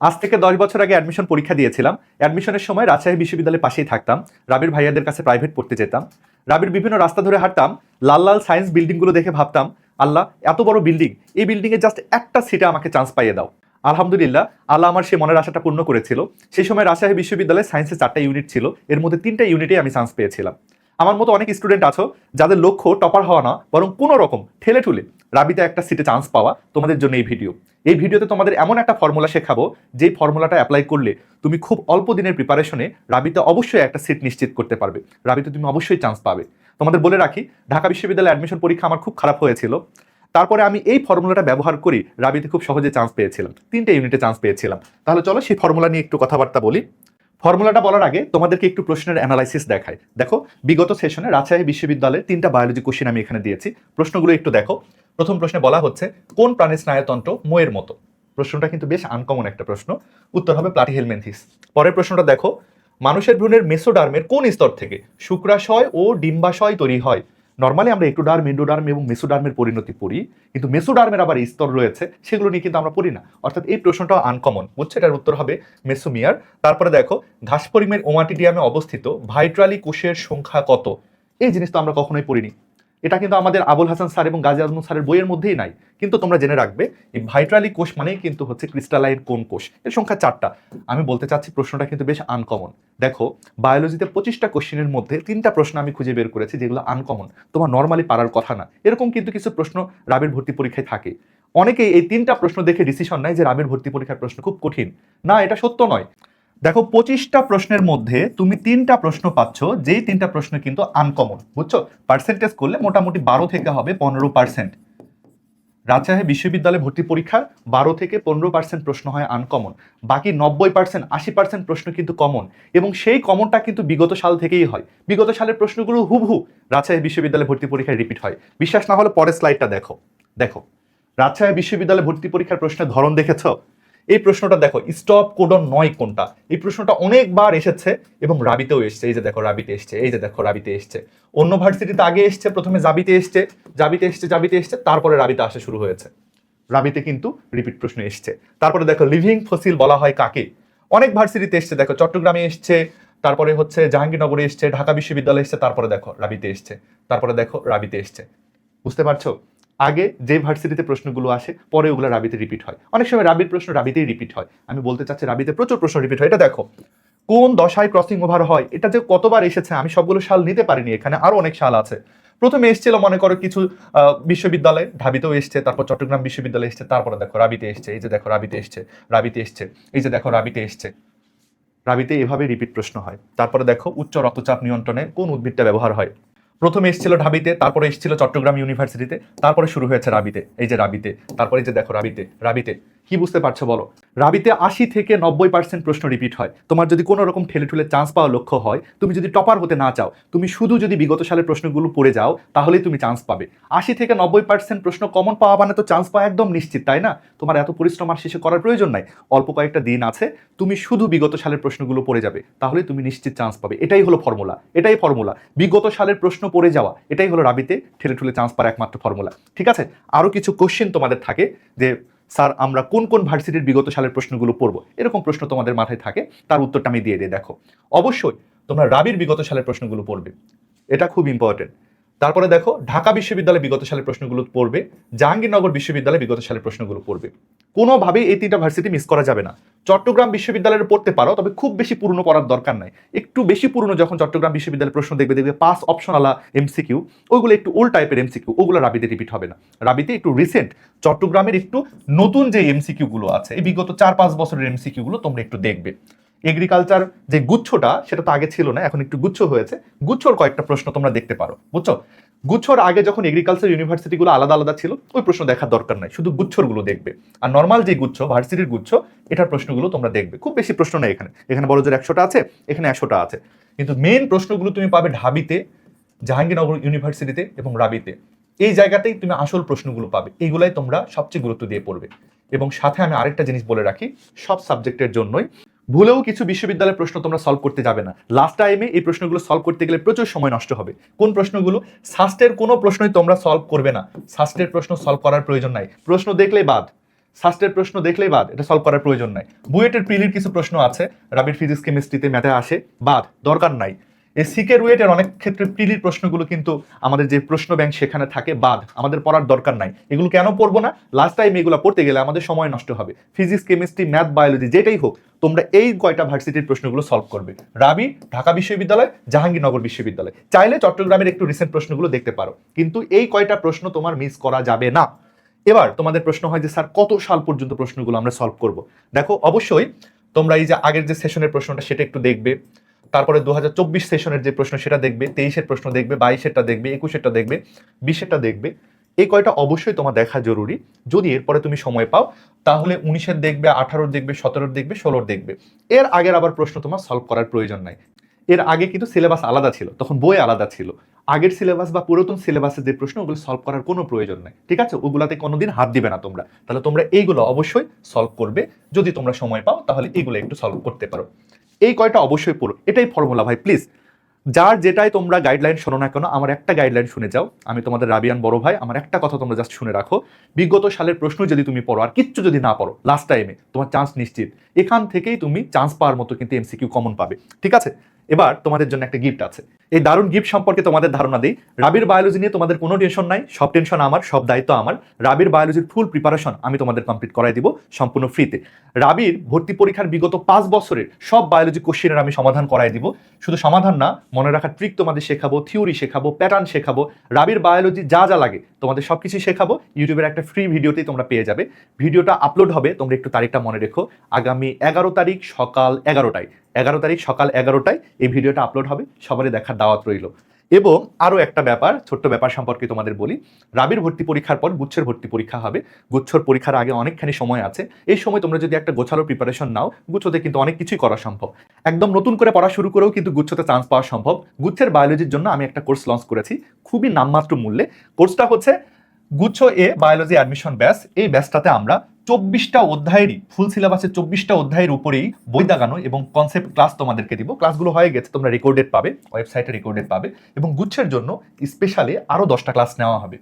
আজ থেকে দশ বছর আগে অ্যাডমিশন পরীক্ষা দিয়েছিলাম। অ্যাডমিশনের সময় রাজশাহী বিশ্ববিদ্যালয়ের পাশেই থাকতাম। রাবির ভাইয়াদের কাছে প্রাইভেট পড়তে যেতাম। রাবির বিভিন্ন রাস্তা ধরে হাঁটতাম। লাল লাল সায়েন্স বিল্ডিংগুলো দেখে ভাবতাম, আল্লাহ, এত বড় বিল্ডিং এই বিল্ডিংয়ে জাস্ট একটা সিটে আমাকে চান্স পাইয়ে দাও। আলহামদুলিল্লাহ, আল্লাহ আমার সেই মনের আশাটা পূর্ণ করেছিল। সেই সময় রাজশাহী বিশ্ববিদ্যালয়ে সায়েন্সের চারটা ইউনিট ছিল। এর মধ্যে তিনটা ইউনিটে আমি চান্স পেয়েছিলাম। আমার মতো অনেক স্টুডেন্ট আছো, যাদের লক্ষ্য টপার হওয়া না, বরং কোনো রকম ঠেলে ঠুলে রাবিতে একটা সিটে চান্স পাওয়া তোমাদের জন্য এই ভিডিও এই ভিডিওতে তোমাদের এমন একটা ফর্মুলা শেখাবো, যেই ফর্মুলাটা অ্যাপ্লাই করলে তুমি খুব অল্প দিনের প্রিপারেশনে রাবিতে অবশ্যই একটা সিট নিশ্চিত করতে পারবে। রাবিতে, তুমি অবশ্যই চান্স পাবে। তোমাদের বলে রাখি, ঢাকা বিশ্ববিদ্যালয়ে অ্যাডমিশন পরীক্ষা আমার খুব খারাপ হয়েছিল। তারপরে আমি এই ফর্মুলাটা ব্যবহার করি রাবিতে খুব সহজে চান্স পেয়েছিলাম। তিনটে ইউনিটে চান্স পেয়েছিলাম। তাহলে চলো সেই ফর্মুলা নিয়ে একটু কথাবার্তা বলি। ফর্মুলাটা বলার আগে তোমাদেরকে একটু প্রশ্নের অ্যানালাইসিস দেখায় দেখো, বিগত সেশনে রাজশাহী বিশ্ববিদ্যালয়ে তিনটা বায়োলজি কোশ্চেন আমি এখানে দিয়েছি। প্রশ্নগুলো একটু দেখো। প্রথম প্রশ্নে বলা হচ্ছে, কোন প্রাণীর স্নায়ুতন্ত্র মোয়ের মতো? প্রশ্নটা কিন্তু বেশ আনকমন একটা প্রশ্ন। উত্তর হবে প্লাটিহেলমেন্থিস পরের প্রশ্নটা দেখো, মানুষের ভ্রূণের মেসোডার্মের কোন স্তর থেকে শুক্রাশয় ও ডিম্বাশয় তৈরি হয়? নর্মালি আমরা একটোডার্ম এন্ডোডার্ম এবং মেসোডার্মের পরিণতি পড়ি, কিন্তু মেসোডার্মের আবার স্তর রয়েছে, সেগুলো নিয়ে কিন্তু আমরা পড়ি না। অর্থাৎ এই প্রশ্নটাও আনকমন বুঝছে? এটার উত্তর হবে মেসোমিয়ার। তারপরে দেখো, ঘাসপরিমের ওমাটিডিয়ামে অবস্থিত ভাইট্রালি কোষের সংখ্যা কত? এই জিনিস তো আমরা কখনোই পড়িনি। এটা কিন্তু আমাদের আবুল হাসান স্যার এবং গাজী আজমল স্যারের বইয়ের মধ্যেই নাই। কিন্তু তোমরা জেনে রাখবে, এই ভাইট্রালি কোষ মানেই কিন্তু হচ্ছে ক্রিস্টালাইন কোন কোষ। এর সংখ্যা চারটা। আমি বলতে চাচ্ছি প্রশ্নটা কিন্তু বেশ আনকমন দেখো বায়োলজিতে পঁচিশটা কোশ্চেনের মধ্যে তিনটা প্রশ্ন আমি খুঁজে বের করেছি যেগুলো আনকমন তোমার নর্মালি পারার কথা না। এরকম কিন্তু কিছু প্রশ্ন রাবের ভর্তি পরীক্ষায় থাকে। অনেকেই এই তিনটা প্রশ্ন দেখে ডিসিশন নেয় যে রাবের ভর্তি পরীক্ষার প্রশ্ন খুব কঠিন। না, এটা সত্য নয়। দেখো, পঁচিশটা প্রশ্নের মধ্যে তুমি তিনটা প্রশ্ন পাচ্ছ, যেই তিনটা প্রশ্ন কিন্তু আনকমন বুঝছ? পার্সেন্টেজ করলে মোটামুটি বারো থেকে হবে পনেরো পার্সেন্ট রাজশাহী বিশ্ববিদ্যালয়ে ভর্তি পরীক্ষার বারো থেকে পনেরো পার্সেন্ট প্রশ্ন হয় আনকমন বাকি নব্বই পার্সেন্ট আশি পার্সেন্ট প্রশ্ন কিন্তু কমন এবং সেই কমনটা কিন্তু বিগত সাল থেকেই হয়। বিগত সালের প্রশ্নগুলো হুবহু রাজশাহী বিশ্ববিদ্যালয়ে ভর্তি পরীক্ষায় রিপিট হয়। বিশ্বাস না হলে পরের স্লাইডটা দেখো। দেখো, রাজশাহী বিশ্ববিদ্যালয়ে ভর্তি পরীক্ষার প্রশ্নের ধরন দেখেছ? এই প্রশ্নটা দেখো স্টপ কোডন নয় কোনটা? এই প্রশ্নটা অনেকবার এসেছে এবং রাবিতেও এসছে। এই যে দেখো, রাবিতে এসছে, এই যে দেখো, রাবিতে এসছে। অন্য ভার্সিটিতে আগে এসছে, প্রথমে জাবিতে এসছে জাবিতে এসছে জাবিতে এসছে, তারপরে রাবিতে আসা শুরু হয়েছে। রাবিতে কিন্তু রিপিট প্রশ্ন এসছে। তারপরে দেখো লিভিং ফসিল বলা হয় কাকে? অনেক ভার্সিটিতে এসছে, দেখো, চট্টগ্রামে এসছে, তারপরে হচ্ছে জাহাঙ্গীরনগরে এসছে, ঢাকা বিশ্ববিদ্যালয়ে এসছে, তারপরে দেখো, রাবিতে এসছে, তারপরে দেখো, রাবিতে এসছে। বুঝতে পারছ? আগে যে ভার্সিটিতে প্রশ্নগুলো আসে, পরে ওগুলো রাবিতে রিপিট হয়। অনেক সময় রাবির প্রশ্ন রাবিতেই রিপিট হয়। আমি বলতে চাচ্ছি রাবিতে প্রচুর প্রশ্ন রিপিট হয়। এটা দেখো, কোন দশায় ক্রসিং ওভার হয়? এটা যে কতবার এসেছে, আমি সবগুলো সাল নিতে পারিনি এখানে আরও অনেক সাল আছে। প্রথমে এসেছিল, মনে করো, কিছু বিশ্ববিদ্যালয়, ঢাবিতেও এসছে, তারপর চট্টগ্রাম বিশ্ববিদ্যালয়ে এসছে, তারপরে দেখো, রাবিতে এসছে, এই যে দেখো, রাবিতে এসছে রাবিতে এসছে, এই যে দেখো, রাবিতে এসছে। রাবিতে এভাবে রিপিট প্রশ্ন হয়। তারপরে দেখো, উচ্চ রক্তচাপ নিয়ন্ত্রণে কোন উদ্ভিদটা ব্যবহার হয়? প্রথমে এসেছিল ঢাবিতে, তারপরে এসেছিল চট্টগ্রাম ইউনিভার্সিটিতে, তারপরে শুরু হয়েছে রাবিতে। এই যে রাবিতে, তারপরে যে দেখো রাবিতে রাবিতে। কি বুঝতে পারছ বলো? রাবিতে আশি থেকে নব্বই পার্সেন্ট প্রশ্ন রিপিট হয়। তোমার যদি কোনো রকম ঠেলে ঠুলে চান্স পাওয়ার লক্ষ্য হয়, তুমি যদি টপার হতে না চাও, তুমি শুধু যদি বিগত সালের প্রশ্নগুলো পড়ে যাও, তাহলেই তুমি চান্স পাবে। আশি থেকে নব্বই পার্সেন্ট প্রশ্ন কমন পাওয়া মানে তো চান্স পাওয়া একদম নিশ্চিত, তাই না? তোমার এত পরিশ্রম আর শেষে করার প্রয়োজন নাই। অল্প কয়েকটা দিন আছে, তুমি শুধু বিগত সালের প্রশ্নগুলো পড়ে যাবে তাহলে তুমি নিশ্চিত চান্স পাবে। এটাই হলো ফর্মুলা এটাই ফর্মুলা বিগত সালের প্রশ্ন পড়ে যাওয়া, এটাই হলো রাবিতে ঠেলে ঠুলে চান্স পাওয়ার একমাত্র ফর্মুলা ঠিক আছে? আরও কিছু কোশ্চেন তোমাদের থাকে, যে স্যার, আমরা কোন কোন ভার্সিটির বিগত সালের প্রশ্নগুলো পড়ব? এরকম প্রশ্ন তোমাদের মাথায় থাকে, তার উত্তরটা আমি দিয়ে দিই, দেখো। অবশ্যই তোমরা রাবির বিগত সালের প্রশ্নগুলো পড়বে। এটা খুব ইম্পর্টেন্ট তারপরে দেখো, ঢাকা বিশ্ববিদ্যালয়ে বিগত সালের প্রশ্নগুলো পড়বে, জাহাঙ্গীরনগর বিশ্ববিদ্যালয়ে বিগত সালের প্রশ্নগুলো পড়বে। কোনোভাবেই এই তিনটা ভার্সিটি মিস করা যাবে না। চট্টগ্রাম বিশ্ববিদ্যালয়ের পড়তে পারো, তবে খুব বেশি পুরনো পড়ার দরকার নাই। একটু বেশি পুরনো যখন চট্টগ্রাম বিশ্ববিদ্যালয়ের প্রশ্ন দেখবে দেখবে পাস অপশনালা এমসিকিউ ওইগুলো একটু ওল্ড টাইপের এমসিকিউ ওগুলো রাবিতে রিপিট হবে না। রাবিতে একটু রিসেন্ট চট্টগ্রামের একটু নতুন যে এমসিকিউ গুলো আছে, এই বিগত চার পাঁচ বছরের এমসিকিউ গুলো তোমরা একটু দেখবে। এগ্রিকালচার যে গুচ্ছটা, সেটা তো আগে ছিল না, এখন একটু গুচ্ছ হয়েছে। গুচ্ছর কয়েকটা প্রশ্ন তোমরা দেখতে পারো, বুঝছ? গুচ্ছর আগে যখন এগ্রিকালচার ইউনিভার্সিটিগুলো আলাদা আলাদা ছিল, ওই প্রশ্ন দেখার দরকার নাই, শুধু গুচ্ছরগুলো দেখবে। আর নর্মাল যে গুচ্ছ ভার্সিটির গুচ্ছ, এটার প্রশ্নগুলো তোমরা দেখবে। খুব বেশি প্রশ্ন নেই এখানে। এখানে বড় জোর একশোটা আছে, এখানে একশোটা আছে। কিন্তু মেন প্রশ্নগুলো তুমি পাবে ঢাবিতে, জাহাঙ্গীরনগর ইউনিভার্সিটিতে এবং রাবিতে। এই জায়গাতেই তুমি আসল প্রশ্নগুলো পাবে। এইগুলাই তোমরা সবচেয়ে গুরুত্ব দিয়ে পড়বে। এবং সাথে আমি আরেকটা জিনিস বলে রাখি, সব সাবজেক্টের জন্যই ভুলেও কিছু বিশ্ববিদ্যালয়ের প্রশ্ন তোমরা সলভ করতে যাবে না। লাস্ট টাইমে এই প্রশ্নগুলো সলভ করতে গেলে প্রচুর সময় নষ্ট হবে। কোন প্রশ্নগুলো? সাস্টের কোনো প্রশ্নই তোমরা সলভ করবে না। সাস্টের প্রশ্ন সলভ করার প্রয়োজন নাই। প্রশ্ন দেখলেই বাদ। সাস্টের প্রশ্ন দেখলেই বাদ। এটা সলভ করার প্রয়োজন নাই। বুয়েটের প্রিলির কিছু প্রশ্ন আছে। রাবিড ফিজিক্স কেমিস্ট্রিতে ম্যাথে আসে। বাদ। দরকার নাই। এই সিকের ওয়েটের অনেক ক্ষেত্রে প্রিলির প্রশ্নগুলো কিন্তু আমাদের যে প্রশ্ন ব্যাংক সেখানে থাকে, বাদ। আমাদের পড়ার দরকার নাই। এগুলো কেন পড়ব না? লাস্ট টাইম এগুলো পড়তে গেলে আমাদের সময় নষ্ট হবে। ফিজিক্স কেমিস্ট্রি ম্যাথ বায়োলজি যেটাই হোক, তোমরা এই কয়টা ভার্সিটির প্রশ্নগুলো সলভ করবে। রাবি, ঢাকা বিশ্ববিদ্যালয়, জাহাঙ্গীরনগর বিশ্ববিদ্যালয়। চাইলে চট্টগ্রামের একটু রিসেন্ট প্রশ্নগুলো দেখতে পারো। কিন্তু এই কয়টা প্রশ্ন তোমার মিস করা যাবে না। এবার তোমাদের প্রশ্ন হয় যে, স্যার, কত সাল পর্যন্ত প্রশ্নগুলো আমরা সলভ করব? দেখো, অবশ্যই তোমরা এই যে আগের যে সেশনের প্রশ্নটা, সেটা একটু দেখবে। তারপরে দু হাজার চব্বিশ সেশনের যে প্রশ্ন, সেটা দেখবে, তেইশের প্রশ্ন দেখবে, বাইশেরটা দেখবে, একুশেরটা দেখবে, বিশেরটা দেখবে। এই কয়টা অবশ্যই তোমার দেখা জরুরি। যদি এরপরে তুমি সময় পাও, তাহলে উনিশের দেখবে, আঠারোর দেখবে, সতেরোর দেখবে, ষোলোর দেখবে। এর আগের আবার প্রশ্ন তোমার সলভ করার প্রয়োজন নাই। এর আগে কিন্তু সিলেবাস আলাদা ছিল, তখন বই আলাদা ছিল। আগের সিলেবাস বা পুরাতন সিলেবাসের যে প্রশ্ন, ওগুলো সলভ করার কোনো প্রয়োজন নাই। ঠিক আছে? ওগুলাতে কোনোদিন হাত দিবে না তোমরা। তাহলে তোমরা এইগুলো অবশ্যই সলভ করবে। যদি তোমরা সময় পাও, তাহলে এইগুলো একটু সলভ করতে পারো। এই কয়টা অবশ্যই পড়ো। এটাই ফর্মুলা ভাই প্লিজ যার যেটাই তোমরা গাইডলাইন শোনো না কেন, আমার একটা গাইডলাইন শুনে যাও। আমি তোমাদের রাবিয়ান বড় ভাই, আমার একটা কথা তোমরা জাস্ট শুনে রাখো। বিগত সালের প্রশ্ন যদি তুমি পড়ো, আর কিচ্ছু যদি না পড়ো লাস্ট টাইমে তোমার চান্স নিশ্চিত। এখান থেকেই তুমি চান্স পাওয়ার মতো কিন্তু এমসিকিউ কমন পাবে। ঠিক আছে? এবার তোমাদের জন্য একটা গিফট আছে। এই দারুণ গিফট সম্পর্কে তোমাদের ধারণা দিই। রাবির বায়োলজি নিয়ে তোমাদের কোনো টেনশন নাই, সব টেনশন আমার, সব দায়িত্ব আমার। রাবির বায়োলজির ফুল প্রিপারেশন আমি তোমাদের কমপ্লিট করাই দিব সম্পূর্ণ ফ্রিতে রাবির ভর্তি পরীক্ষার বিগত পাঁচ বছরের সব বায়োলজি কোশ্চেনের আমি সমাধান করাই দিব। শুধু সমাধান না, মনে রাখার ট্রিক তোমাদের শেখাবো থিওরি শেখাবো প্যাটার্ন শেখাবো। রাবির বায়োলজি যা যা লাগে তোমাদের সব কিছু শেখাবো ইউটিউবের একটা ফ্রি ভিডিওতেই তোমরা পেয়ে যাবে। ভিডিওটা আপলোড হবে, তোমরা একটু তারিখটা মনে রেখো। আগামী এগারো তারিখ সকাল এগারোটায়। এগারো তারিখ সকাল এগারোটায় এই ভিডিওটা আপলোড হবে, সবারই দেখার দাওয়াত রইল। এবং আরও একটা ব্যাপার, ছোট্ট ব্যাপার সম্পর্কে তোমাদের বলি, রাবির ভর্তি পরীক্ষার পর গুচ্ছের ভর্তি পরীক্ষা হবে। গুচ্ছর পরীক্ষার আগে অনেকখানি সময় আছে। এই সময় তোমরা যদি একটা গোছালো প্রিপারেশন নাও, গুচ্ছতে কিন্তু অনেক কিছুই করা সম্ভব। একদম নতুন করে পড়া শুরু করেও কিন্তু গুচ্ছতে চান্স পাওয়া সম্ভব। গুচ্ছের বায়োলজির জন্য আমি একটা কোর্স লঞ্চ করেছি, খুবই নামমাত্র মূল্যে। কোর্সটা হচ্ছে গুচ্ছ এ বায়োলজি অ্যাডমিশন ব্যাচ এই ব্যাচটাতে আমরা চব্বিশটা অধ্যায়েরই ফুল সিলেবাসের চব্বিশটা অধ্যায়ের উপরেই বই দাগানো এবং কনসেপ্ট ক্লাস তোমাদেরকে দিব। ক্লাসগুলো হয়ে গেছে, তোমরা রেকর্ডেড পাবে ওয়েবসাইটে রেকর্ডেড পাবে এবং গুচ্ছের জন্য স্পেশালি আরও দশটা ক্লাস নেওয়া হবে।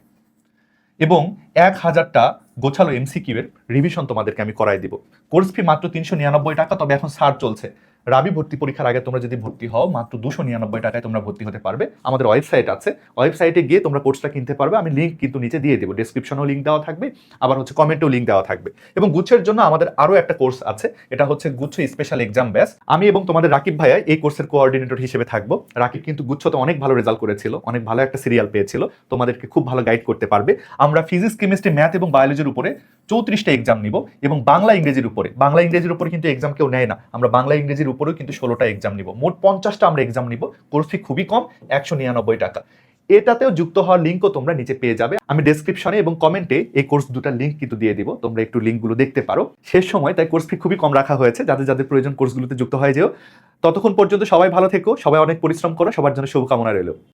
এবং এক হাজারটা গোছালো এমসিকিউ এর রিভিশন তোমাদেরকে আমি করাই দিব। কোর্স ফি মাত্র তিনশো নিরানব্বই টাকা, তবে এখন ছাড় চলছে। রাবি ভর্তি পরীক্ষার আগে তোমরা যদি ভর্তি হও, মাত্র দুশো নিরানব্বই টাকায় তোমরা ভর্তি হতে পারবে। আমাদের ওয়েবসাইট আছে। ওয়েবসাইটে গিয়ে তোমরা কোর্সটা কিনতে পারবে। আমি লিঙ্ক কিন্তু নিচে দিয়ে দেবো। ডিসক্রিপশনেও লিঙ্ক দেওয়া থাকবে। আবার হচ্ছে কমেন্টেও লিঙ্ক দেওয়া থাকবে। এবং গুচ্ছের জন্য আমাদের আরও একটা কোর্স আছে। এটা হচ্ছে গুচ্ছ স্পেশাল এক্সাম ব্যাস আমি এবং তোমাদের রাকিব ভাইয়া এই কোর্সের কোঅর্ডিনেটর হিসেবে থাকব। রাকিব কিন্তু গুচ্ছতে অনেক ভালো রেজাল্ট করেছিল। অনেক ভালো একটা সিরিয়াল পেয়েছিল। তোমাদেরকে খুব ভালো গাইড করতে পারবে। আমরা ফিজিক্স কেমিস্ট্রি ম্যাথ এবং বায়োলজির উপরে চৌত্রিশটা এক্সাম নিব এবং বাংলা ইংরেজির উপরে। বাংলা ইংরেজির উপরে কিন্তু এক্সাম কেউ নেয় না। আমরা বাংলা ইংরেজির উপরেও কিন্তু ষোলোটা এক্সাম নিব। মোট পঞ্চাশটা আমরা এক্সাম নিব। কোর্স ফি খুবই কম, একশো নিরানব্বই টাকা। এটাতেও যুক্ত হওয়ার লিঙ্কও তোমরা নিচে পেয়ে যাবে। আমি ডেসক্রিপশনে এবং কমেন্টে এই কোর্স দুটার লিঙ্ক কিন্তু দিয়ে দিব। তোমরা একটু লিঙ্কগুলো দেখতে পারো। শেষ সময় তাই কোর্স ফি খুবই কম রাখা হয়েছে। যাদের যাদের প্রয়োজন কোর্সগুলোতে যুক্ত হয়ে যেও। ততক্ষণ পর্যন্ত সবাই ভালো থেকো, সবাই অনেক পরিশ্রম করো, সবার জন্য শুভকামনা রইল।